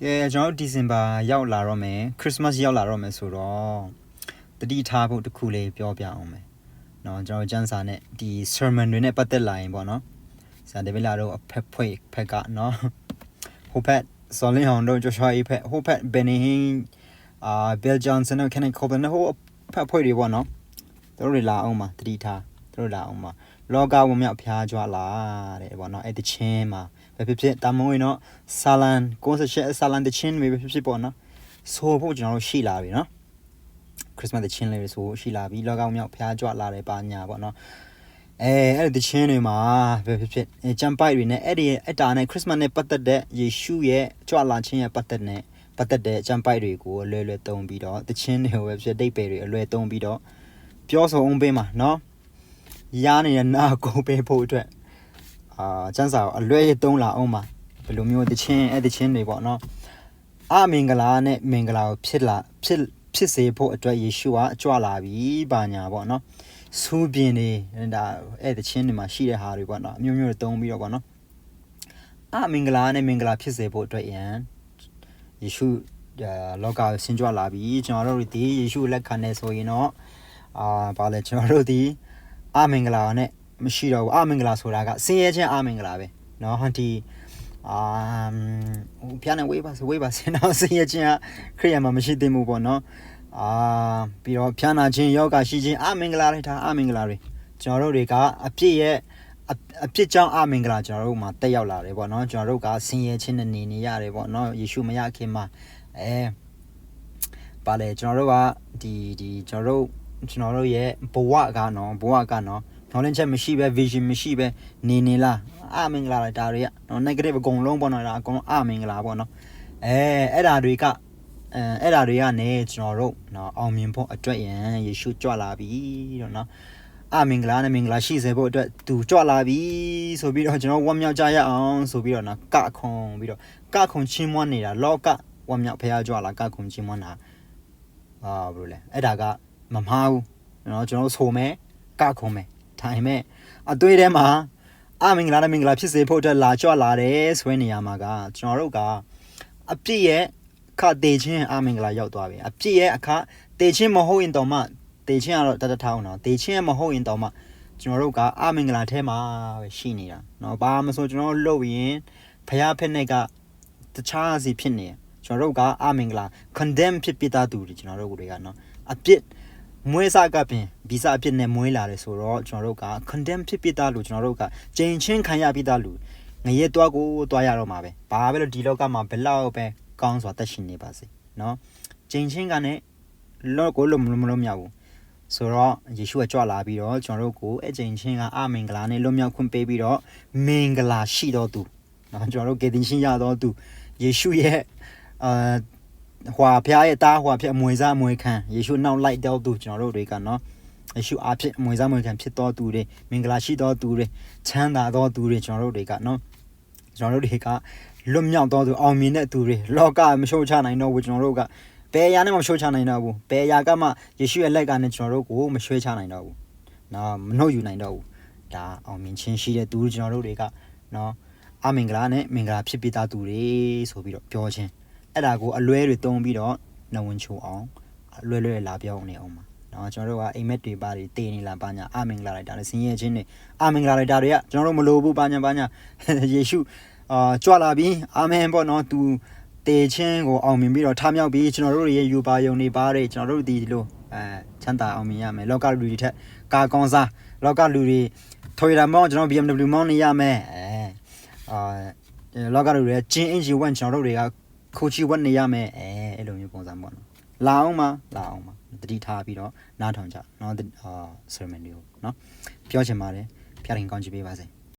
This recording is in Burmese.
ကဲကျွန်တော်တို့ဒီဇင်ဘာရောက်လာတော့မယ်ခရစ်စမတ်ရောက်လာတော့မယ်ဆိုတော့တတိထားဖို့တစ်ခုလေးပြောပြအောင်မယ်เนาะကျွန်တော်ကျမ်းစာနဲ့ဒီ sermon တွေနဲ့ပတ်သက်လာရင်ပေါ့နော်ဆရာဒေဗလာတို့အဖက်ဖွေဖက်ကเนาะဟိုဖက်ဆော်လင်းအောင်တို့ဂျိုရှွာအေးဖက်ဟိုဖက်ဘယ်နေဟင်းအာဘယ်ဂျွန်ဆန်နဲ့ခန်ကောဘန်ဟိုဖက်ဖွေတွေပေါ့နော်သူတို့တွေလာအောင်ပါတတိထားသူတို့လာအောင်ပါ လောကဝမြောက်ဖျားကြွလာတဲ့ပေါ့နော်အဲ့တချင်းမှာပဲဖြစ်ဖြစ်တာမွေးနော်ဆာလန်ကိုစရှက်ဆာလန်တချင်းပဲဖြစ်ဖြစ်ပေါ့နော်ဆိုဖို့ကျွန်တော်တို့ရှိလာပြီနော်ခရစ်စမတ်တချင်းလေးတွေဆိုရှိလာပြီလောကဝမြောက်ဖျားကြွလာတယ်ပါညာပေါ့နော်အဲအဲ့ဒီတချင်းတွေမှာပဲဖြစ်ဖြစ်ကျမ်ပိုက်တွေနဲ့အဲ့ဒီအတာနဲ့ခရစ်စမတ်နဲ့ပတ်သက်တဲ့ယေရှုရဲ့ကြွလာခြင်းရဲ့ပတ်သက်တဲ့ပတ်သက်တဲ့ကျမ်ပိုက်တွေကိုအလွယ်လွယ်သုံးပြီးတော့တချင်းတွေကိုပဲဖြစ်ဒိတ်ပယ်တွေအလွယ်သုံးပြီးတော့ပြောဆိုအောင်ပေးမှာနော် ရားနေတဲ့နာကိုပေးဖို့အတွက်အာစံစာကိုအလွယ်သုံးလာအောင်ပါဘယ်လိုမျိုးတချင်းအဲ့တချင်းတွေပေါ့နော်အမင်္ဂလာနဲ့မင်္ဂလာကိုဖြစ်လာဖြစ်ဖြစ်စေဖို့အတွက်ယေရှုကကြွလာပြီပါညာပေါ့နော်စူးပြင်းနေဒါအဲ့တချင်းတွေမှာရှိတဲ့ဟာတွေပေါ့နော်အမျိုးမျိုးတွေသုံးပြီးတော့ပေါ့နော်အမင်္ဂလာနဲ့မင်္ဂလာဖြစ်စေဖို့အတွက်ယံယေရှုလောကကိုဆင်းကြွလာပြီကျွန်တော်တို့ဒီယေရှုလက်ခံနေဆိုရင်တော့အာဗာလဲကျွန်တော်တို့ဒီ အမင်္ဂလာနဲ့မရှိတော့ဘူးအမင်္ဂလာဆိုတာကဆင်းရဲခြင်းအမင်္ဂလာပဲเนาะဟန်ဒီအာဟိုပြားနေဝေးပါဝေးပါစင်တော့ဆင်းရဲခြင်းကခရိယာမှာမရှိသင့်ဘူးပေါ့เนาะအာပြီးတော့ဖြာနာခြင်းယောဂရှိခြင်းအမင်္ဂလာတွေဒါအမင်္ဂလာတွေကျွန်တော်တို့တွေကအပြည့်ရဲ့အပြစ်ကြောင့်အမင်္ဂလာကျွန်တော်တို့မှာတက်ရောက်လာတယ်ပေါ့နော်ကျွန်တော်တို့ကဆင်းရဲခြင်းနဲ့နေနေရတယ်ပေါ့နော်ယေရှုမရခင်မှာအဲပါလေကျွန်တော်တို့ကဒီဒီကျွန်တော်တို့ ကျွန်တော်တို့ရဲ့ဘဝကနော်ဘဝကနော်နှောလင်းချက်မရှိပဲ vision မရှိပဲနေနေလားအမင်္ဂလာဒါတွေကနော် negative အကုန်လုံးပေါ့နော်ဒါအကုန်လုံးအမင်္ဂလာပေါ့နော်အဲအဲ့ဒါတွေကအဲအဲ့ဒါတွေကနေကျွန်တော်တို့နော်အောင်မြင်ဖို့အတွက်ရန်ယေရှုကြွလာပြီတော့နော်အမင်္ဂလာနဲ့မင်္ဂလာရှိစေဖို့အတွက်သူကြွလာပြီဆိုပြီးတော့ကျွန်တော်ဝမ်းမြောက်ကြရအောင်ဆိုပြီးတော့နော်ကခွန်ပြီးတော့ကခွန်ချင်းမွန်းနေတာလောကဝမ်းမြောက်ဖရားကြွလာကခွန်ချင်းမွန်းတာအာဘယ်လိုလဲအဲ့ဒါက မမှားဘူးနော်ကျွန်တော်ဆိုမယ်ကခွန်မယ်ထိုင်မဲ့အသွေးထဲမှာအမင်္ဂလာနဲ့မင်္ဂလာဖြစ်စေဖို့အတွက်လာကြွလာတယ်ဆိုတဲ့နေရာမှာကကျွန်တော်တို့ကအပြည့်ရဲ့ခတေချင်းအမင်္ဂလာရောက်သွားပြီအပြည့်ရဲ့အခတေချင်းမဟုတ်ရင်တော့မှတေချင်းကတော့တတထောင်းတော့တေချင်းမဟုတ်ရင်တော့မှကျွန်တော်တို့ကအမင်္ဂလာထဲမှာပဲရှိနေတာเนาะဘာမဆိုကျွန်တော်လှုပ်ရင်ဖះဖက်နဲ့ကတခြားစီဖြစ်နေကျွန်တော်တို့ကအမင်္ဂလာ condemn ဖြစ်ပြတာသူတွေကျွန်တော်တို့တွေကเนาะအပြစ် မွေးစားကပင်ဗီဇအဖြစ်နဲ့မွေးလာတယ်ဆိုတော့ကျွန်တော်တို့က condemn ဖြစ်ပြတာလို့ကျွန်တော်တို့ကကြင်ချင်းခံရပြတာလို့ငရဲတွားကိုတွားရတော့မှာပဲဘာပဲလို့ဒီလောကမှာဘလောက်ပဲကောင်းစွာတက်ရှင်နေပါစေနော်ကြင်ချင်းကနဲ့လော့ကိုလုံးမလုံးမလုံးမရဘူးဆိုတော့ယေရှုကကြွလာပြီးတော့ကျွန်တော်တို့ကိုအကြင်ချင်းကအမင်္ဂလာနဲ့လွတ်မြောက်ခွင့်ပေးပြီးတော့မင်္ဂလာရှိတော်သူနော်ကျွန်တော်တို့ကေတင်ရှင်ရတော်သူယေရှုရဲ့အာ ဟွာဖျားရဲ့တားဟွာဖြစ်အမွေစားအမွေခံယေရှုနောက်လိုက်တော်သူကျွန်တော်တို့တွေကနော်ယေရှုအားဖြင့်အမွေစားအမွေခံဖြစ်တော်သူတွေမင်္ဂလာရှိတော်သူတွေချမ်းသာတော်သူတွေကျွန်တော်တို့တွေကနော်ကျွန်တော်တို့တွေကလွတ်မြောက်တော်သူအောင်မြင်တဲ့သူတွေလောကမရှုံးချနိုင်တော့ဘူးကျွန်တော်တို့ကဘယ်အရာနဲ့မှမရှုံးချနိုင်တော့ဘူးဘယ်အရာကမှယေရှုရဲ့လက်ကနဲ့ကျွန်တော်တို့ကိုမရွှေ့ချနိုင်တော့ဘူးနော်မနှုတ်ယူနိုင်တော့ဘူးဒါအောင်မြင်ခြင်းရှိတဲ့သူကျွန်တော်တို့တွေကနော်အမင်္ဂလာနဲ့မင်္ဂလာဖြစ်ပြီးသားသူတွေဆိုပြီးတော့ပြောခြင်း အဲ့ဒါကိုအလွဲတွေတုံးပြီးတော့နှဝင်ချိုအောင်အလွဲလွဲလာပြောနေအောင်ပါနော်ကျွန်တော်တို့ကအိမ်မက်တွေပါတွေတည်နေလားပါညာအမင်္ဂလာလိုက်တာလည်းဆင်းရဲခြင်းတွေအမင်္ဂလာလိုက်တာတွေကကျွန်တော်တို့မလိုဘူးပါညာပါညာယေရှုအာကြွလာပြီအာမင်ပေါ့နော်သူတေချင်းကိုအောင်မြင်ပြီးတော့ထားမြောက်ပြီးကျွန်တော်တို့ရဲ့ယူပါယုံနေပါတယ်ကျွန်တော်တို့ဒီလိုအဲချမ်းသာအောင်မြင်ရမယ်လောကလူတွေထက်ကာကောင်းစားလောကလူတွေထွေတာမောင်းကျွန်တော် BMW မောင်းနေရမယ်အဲအာလောကလူတွေကျင်းအင်ဂျီဝန်ကျွန်တော်တို့တွေက ခိုချီဝတ်နေရမယ်အဲအဲ့လိုမျိုးပုံစံပေါ့နော်လာအောင်ပါလာအောင်ပါတတိထားပြီးတော့နားထောင်ကြနော်အာ ceremony ကိုနော်ပြောချင်ပါတယ်ဖျားရင်ကောင်းချီးပေးပါစေ